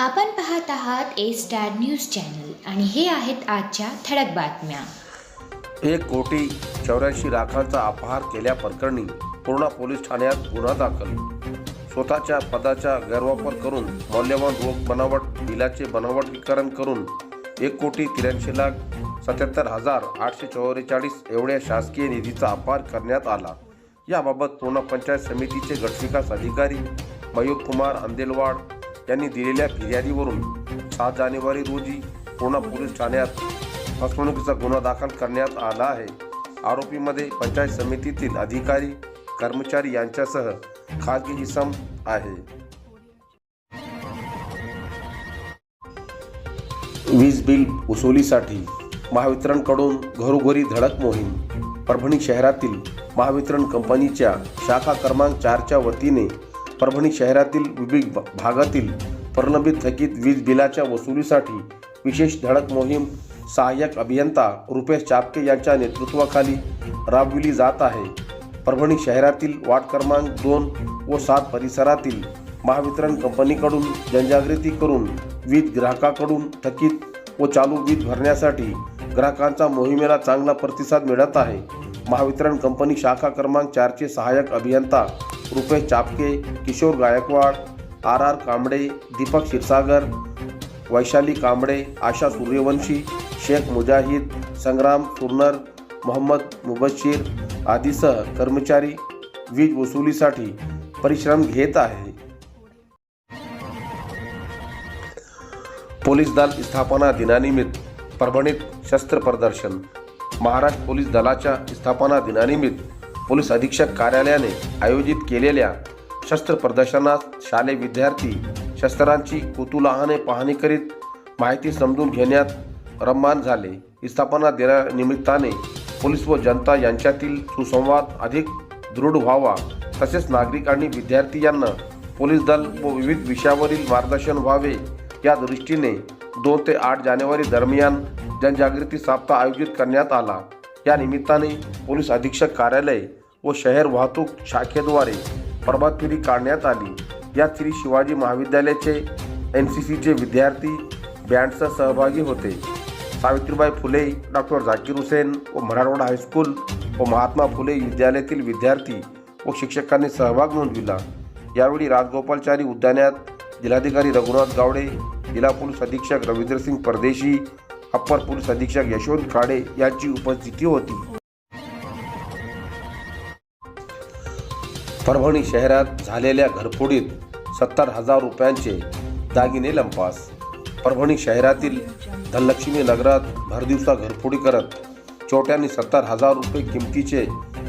आपण पाहत आहात ए स्टार न्यूज चॅनल आणि हे आहेत आजच्या ठळक बातम्या. एक कोटी चौऱ्याऐंशी लाखांचा अपहार केल्याप्रकरणी पूर्णा पोलीस ठाण्यात गुन्हा दाखल. स्वतःच्या पदाचा गैरवापर करून मौल्यवान रोख बनावट बिलाचे बनावटीकरण करून एक कोटी त्र्याऐंशी लाख सत्याहत्तर हजार आठशे चौवेचाळीस एवढ्या शासकीय निधीचा अपहार करण्यात आला. याबाबत पूर्णा पंचायत समितीचे गटविकास अधिकारी मयूर कुमार अंदेलवाड यांनी दिलेल्या फिर्यादीवरून सात जानेवारी रोजी पूर्णा पोलीस ठाण्यात फसवणुकीचा गुन्हा दाखल करण्यात आला आहे. आरोपीमध्ये पंचायत समितीतील अधिकारी कर्मचारी यांच्यासह खाजगी इसम आहे. वीज बिल वसुलीसाठी महावितरणकडून घरोघरी धडक मोहीम. परभणी शहरातील महावितरण कंपनीच्या शाखा क्रमांक चारच्या वतीने परभणी शहरातील विविध भागातील प्रलंबित थकीत वीज बिलाच्या वसुलीसाठी विशेष धडक मोहीम सहाय्यक अभियंता रुपेश चापके यांच्या नेतृत्वाखाली राबविली जात आहे. परभणी शहरातील वार्ड क्रमांक दोन व सात परिसरातील महावितरण कंपनीकडून जनजागृती करून वीज ग्राहकाकडून थकीत व चालू वीज भरण्यासाठी ग्राहकांचा मोहिमेला चांगला प्रतिसाद मिळत आहे. महावितरण कंपनी शाखा क्रमांक चारचे सहाय्यक अभियंता रुपेश चापके किशोर गायकवाड आर आर कांबळे दीपक क्षीरसागर वैशाली कांबळे आशा सूर्यवंशी शेख मुजाहिद संग्राम सुरनर मोहम्मद मुबशीर आदीसह कर्मचारी वीज वसुलीसाठी परिश्रम घेत आहे. पोलीस दल स्थापना दिनानिमित्त परभणीत शस्त्र प्रदर्शन. महाराष्ट्र पोलीस दलाच्या स्थापना दिनानिमित्त पोलीस अधीक्षक कार्यालयाने आयोजित केलेल्या शस्त्र प्रदर्शनात शालेय विद्यार्थी शस्त्रांची कुतुलाहाने पाहणी करीत माहिती समजून घेण्यात रममान झाले. स्थापना दिनानिमित्ताने पोलीस व जनता यांच्यातील सुसंवाद अधिक दृढ व्हावा तसेच नागरिक आणि विद्यार्थी यांना पोलीस दल व विविध विषयावरील मार्गदर्शन व्हावे. या दृष्टीने दोन ते आठ जानेवारी दरम्यान जनजागृती सप्ताह आयोजित करण्यात आला. या निमित्ताने पोलीस अधीक्षक कार्यालय व शहर वाहतूक शाखेद्वारे प्रभात फेरी काढण्यात आली. यात श्री शिवाजी महाविद्यालयाचे एन सी सीचे विद्यार्थी बँडसह सहभागी होते. सावित्रीबाई फुले डॉक्टर झाकीर हुसेन व मराठवाडा हायस्कूल व महात्मा फुले विद्यालयातील विद्यार्थी व शिक्षकांनी सहभाग नोंदविला. यावेळी राजगोपालचारी उद्यानात जिल्हाधिकारी रघुनाथ गावडे जिल्हा पोलीस अधीक्षक रवींद्रसिंग परदेशी अप्पर पोलीस अधीक्षक यशवंत खाडे यांची उपस्थिती होती. परभणी शहरात झालेल्या घरफोडीत सत्तर हजार रुपयांचे दागिने लंपास. परभणी शहरातील धनलक्ष्मी नगरात भरदिवसा घरफोडी करत चोट्यांनी सत्तर हजार रुपये किमतीचे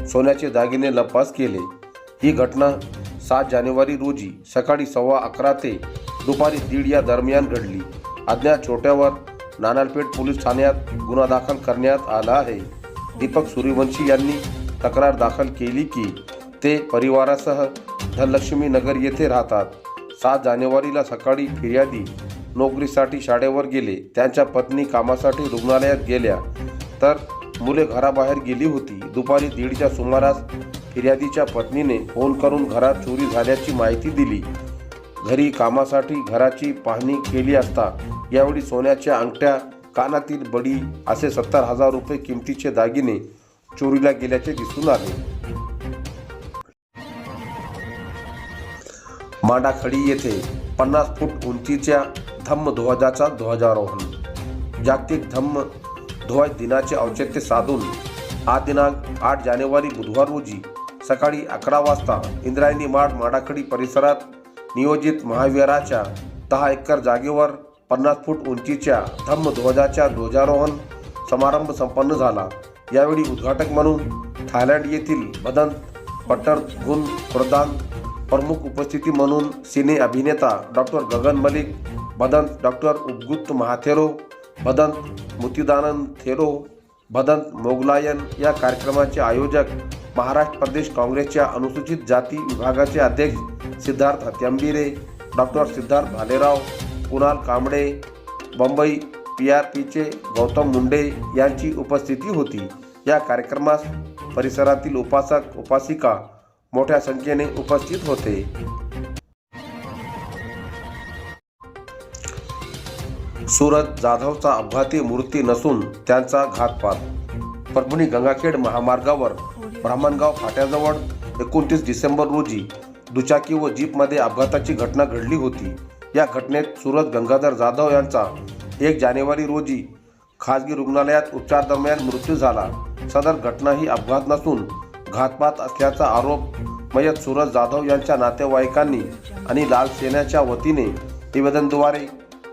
सोन्याचे दागिने लंपास केले. ही घटना सात जानेवारी रोजी सकाळी सव्वा अकरा ते दुपारी दीड या दरम्यान घडली. अज्ञात चोट्यावर नानालपेठ पोलीस ठाण्यात गुन्हा दाखल करण्यात आला आहे. दीपक सूर्यवंशी यांनी तक्रार दाखल केली की ते परिवारासह धनलक्ष्मी नगर येथे राहतात. सात जानेवारीला सकाळी फिर्यादी नोकरीसाठी शाळेवर गेले. त्यांच्या पत्नी कामासाठी रुग्णालयात गेल्या. तर मुले घराबाहेर गेली होती. दुपारी दीडच्या सुमारास फिर्यादीच्या पत्नीने फोन करून घरात चोरी झाल्याची माहिती दिली. घरी कामासाठी घराची पाहणी केली असता यावेळी सोन्याच्या अंगठ्या कानातील बडी असे सत्तर हजार रुपये किमतीचे दागिने चोरीला गेल्याचे दिसून आले. मांडाखडी येथे पन्नास फूट उंचीच्या धम्म ध्वजाचा ध्वजारोहण. जागतिक धम्म ध्वज दिनाचे औचित्य साधून हा दिनांक आठ जानेवारी बुधवार रोजी सकाळी अकरा वाजता इंद्रायणी माड माडाखडी परिसरात नियोजित महावीराच्या दहा एकर जागेवर पन्नास फूट उंचीच्या धम्म ध्वजाच्या ध्वजारोहण समारंभ संपन्न झाला. यावेळी उद्घाटक म्हणून थायलंड येथील बदंत गुण प्रदान प्रमुख उपस्थिती म्हणून सिने अभिनेता डॉक्टर गगन मलिक बदंत डॉक्टर उपगुप्त महाथेरो बदंत मुतिदानंद थेरो बदंत मोगलायन या कार्यक्रमाचे आयोजक महाराष्ट्र प्रदेश काँग्रेसच्या अनुसूचित जाती विभागाचे अध्यक्ष Siddharth Hatyambire doctor Siddharth Bhalerao Kunal Kamble Bambai P R पीचे गौतम मुंडे यांची उपस्थिती होती. या कार्यक्रमास परिसरातील उपासक उपासिका मोठ्या संख्येने उपस्थित होते. सूरज जाधवचा अपघाती मृत्यू नसून त्यांचा घातपात. परभणी गंगाखेड महामार्गावर ब्राह्मणगाव फाट्याजवळ एकोणतीस डिसेंबर रोजी दुचाकी व जीपमध्ये अपघाताची घटना घडली होती. या घटनेत सुरत गंगाधर जाधव यांचा एक जानेवारी रोजी खाजगी रुग्णालयात उपचार दरम्यान मृत्यू झाला. सदर घटना ही अपघात नसून घातपात असल्याचा आरोप मयत सुरज जाधव यांच्या नातेवाईकांनी आणि लाल सेनाच्या वतीने निवेदनद्वारे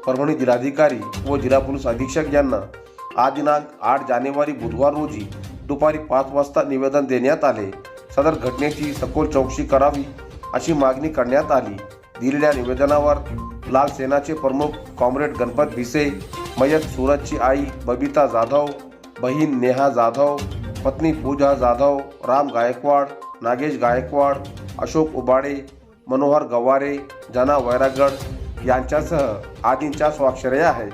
परभणी जिल्हाधिकारी व जिल्हा पोलीस अधीक्षक यांना आज दिनांक आठ जानेवारी बुधवार रोजी दुपारी पाच वाजता निवेदन देण्यात आले. सदर घटनेची सखोल चौकशी करावी अशी मागणी करण्यात आली. दिलेल्या निवेदनावर लाल सेनाचे प्रमुख कॉम्रेड गणपत भिसे मयत सूरजची आई बबिता जाधव बहीण नेहा जाधव पत्नी पूजा जाधव राम गायकवाड नागेश गायकवाड अशोक उबाडे मनोहर गवारे जना वैरागड यांच्यासह आदींच्या स्वाक्षऱ्या आहेत.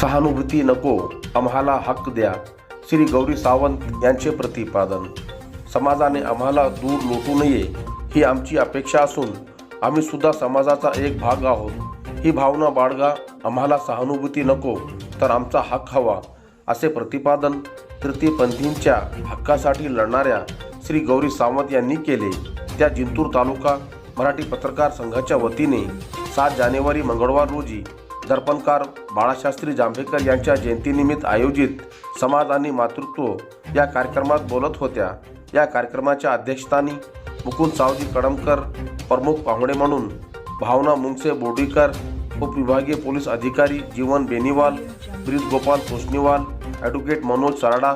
सहानुभूती नको आम्हाला हक्क द्या. श्री गौरी सावंत यांचे प्रतिपादन. समाजाने आम्हाला दूर लोटू नये ही आमची अपेक्षा असून आम्ही सुद्धा समाजाचा एक भाग आहोत. ही भावना बाळगा आम्हाला सहानुभूती नको तर आमचा हक्क हवा असे प्रतिपादन तृतीयपंथींच्या हक्कासाठी लढणाऱ्या श्री गौरी सावंत यांनी केले. त्या जिंतूर तालुका मराठी पत्रकार संघाच्या वतीने सात जानेवारी मंगळवार रोजी दर्पणकार बाळाशास्त्री जांभेकर यांच्या जयंतीनिमित्त आयोजित समाज आणि मातृत्व या कार्यक्रमात बोलत होत्या. या कार्यक्रमाच्या अध्यक्षस्थानी मुकुंद सावजी कडमकर प्रमुख पाहुणे म्हणून भावना मुंगसे बोर्डीकर उपविभागीय पोलीस अधिकारी Jeevan Beniwal Brij Gopal Toshniwal advocate Manoj Sarada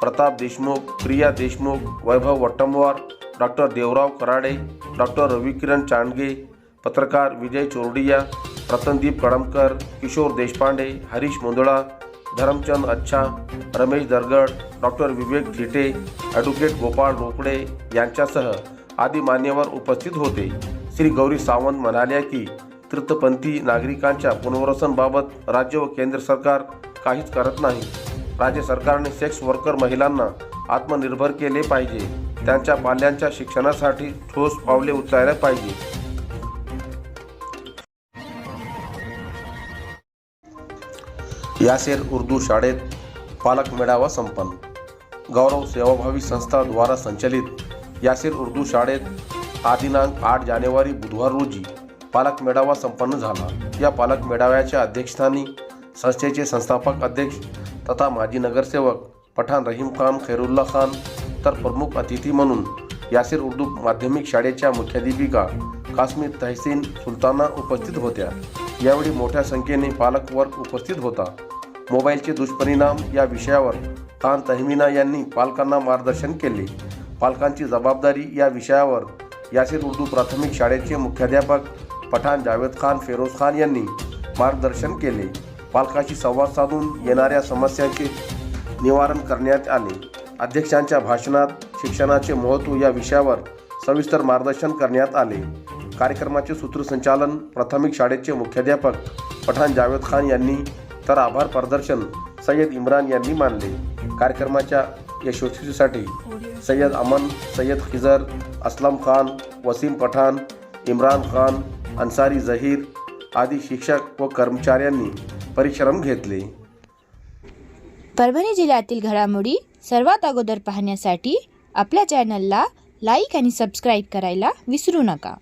Pratap Deshmukh Priya Deshmukh Vaibhav Vattamwar doctor Devrao Karade doctor Ravikiran Chandge पत्रकार विजय चोरडिया रतनदीप कडमकर किशोर देशपांडे हरीश मुंदळा धरमचंद अच्छा रमेश दरगड डॉक्टर विवेक झिटे ॲडव्होकेट गोपाळ रोकडे यांच्यासह आदी मान्यवर उपस्थित होते. श्री गौरी सावंत म्हणाल्या की तृतपंथी नागरिकांच्या पुनर्वसनबाबत राज्य व केंद्र सरकार काहीच करत नाही. राज्य सरकारने सेक्स वर्कर महिलांना आत्मनिर्भर केले पाहिजे. त्यांच्या पाल्यांच्या शिक्षणासाठी ठोस पावले उचलायला पाहिजे. यासेर उर्दू शाळेत पालक मेळावा संपन्न. गौरव सेवाभावी संस्थाद्वारा संचलित यासेर उर्दू शाळेत आदिनांक दिनांक आठ जानेवारी बुधवार रोजी पालक मेळावा संपन्न झाला. या पालक मेळाव्याच्या अध्यक्षस्थानी संस्थेचे संस्थापक अध्यक्ष तथा माजी नगरसेवक पठाण रहीम खान खैरुल्ला खान तर प्रमुख अतिथी म्हणून यासिर उर्दू माध्यमिक शाळेच्या मुख्याध्यापिका काश्मीर तहसीन सुलताना उपस्थित होत्या. यावेळी मोठ्या संख्येने पालकवर्ग उपस्थित होता. मोबाईलचे दुष्परिणाम या विषयावर खान तहमिना यांनी पालकांना मार्गदर्शन केले. पालकांची जबाबदारी या विषयावर यासिर उर्दू प्राथमिक शाळेचे मुख्याध्यापक पठाण जावेद खान फेरोज खान यांनी मार्गदर्शन केले. पालकाशी संवाद साधून येणाऱ्या समस्यांचे निवारण करण्यात आले. अध्यक्षांच्या भाषणात शिक्षणाचे महत्त्व या विषयावर सविस्तर मार्गदर्शन करण्यात आले. कार्यक्रमाचे सूत्रसंचालन प्राथमिक शाळेचे मुख्याध्यापक पठाण जावेद खान यांनी तर आभार प्रदर्शन सय्यद इम्रान यांनी मानले. कार्यक्रमाच्या यशस्वीसाठी सय्यद अमन सय्यद खिजर असलम खान वसीम पठाण इम्रान खान अन्सारी जहीर आदी शिक्षक व कर्मचाऱ्यांनी परिश्रम घेतले. परभणी जिल्ह्यातील घडामोडी सर्वात अगोदर पाहण्यासाठी आपल्या चॅनलला लाईक आणि सबस्क्राईब करायला विसरू नका.